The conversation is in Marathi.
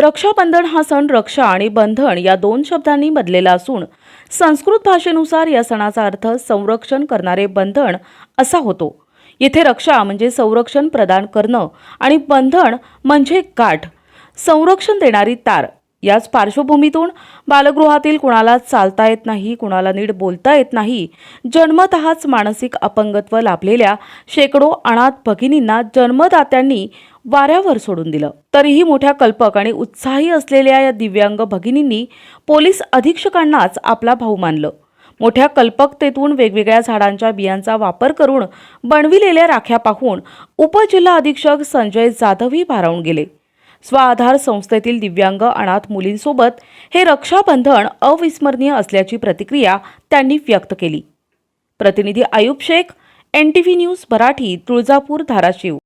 रक्षाबंधन हा सण रक्षा आणि बंधन या दोन शब्दांनी बदलेला असून संस्कृत भाषेनुसार या सणाचा अर्थ संरक्षण करणारे बंधन असा होतो. येथे रक्षा म्हणजे संरक्षण प्रदान करणं आणि बंधन म्हणजे काठ संरक्षण देणारी तार. याच पार्श्वभूमीतून बालगृहातील कुणाला चालता येत नाही कुणाला नीट बोलता येत नाही जन्मतःच मानसिक अपंगत्व लाभलेल्या शेकडो अनाथ भगिनींना जन्मदात्यांनी वाऱ्यावर सोडून दिलं. तरीही मोठ्या कल्पक आणि उत्साही असलेल्या या दिव्यांग भगिनींनी पोलीस अधीक्षकांनाच आपला भाऊ मानलं. मोठ्या कल्पकतेतून वेगवेगळ्या झाडांच्या बियांचा वापर करून बनविलेल्या राख्या पाहून उपजिल्हा अधीक्षक संजय जाधवही भारावून गेले. स्वाधार संस्थेतील दिव्यांग अनाथ मुलींसोबत हे रक्षाबंधन अविस्मरणीय असल्याची प्रतिक्रिया त्यांनी व्यक्त केली. प्रतिनिधी Ayub Shaikh N T V news Marathi Tuljapur Dharashiv.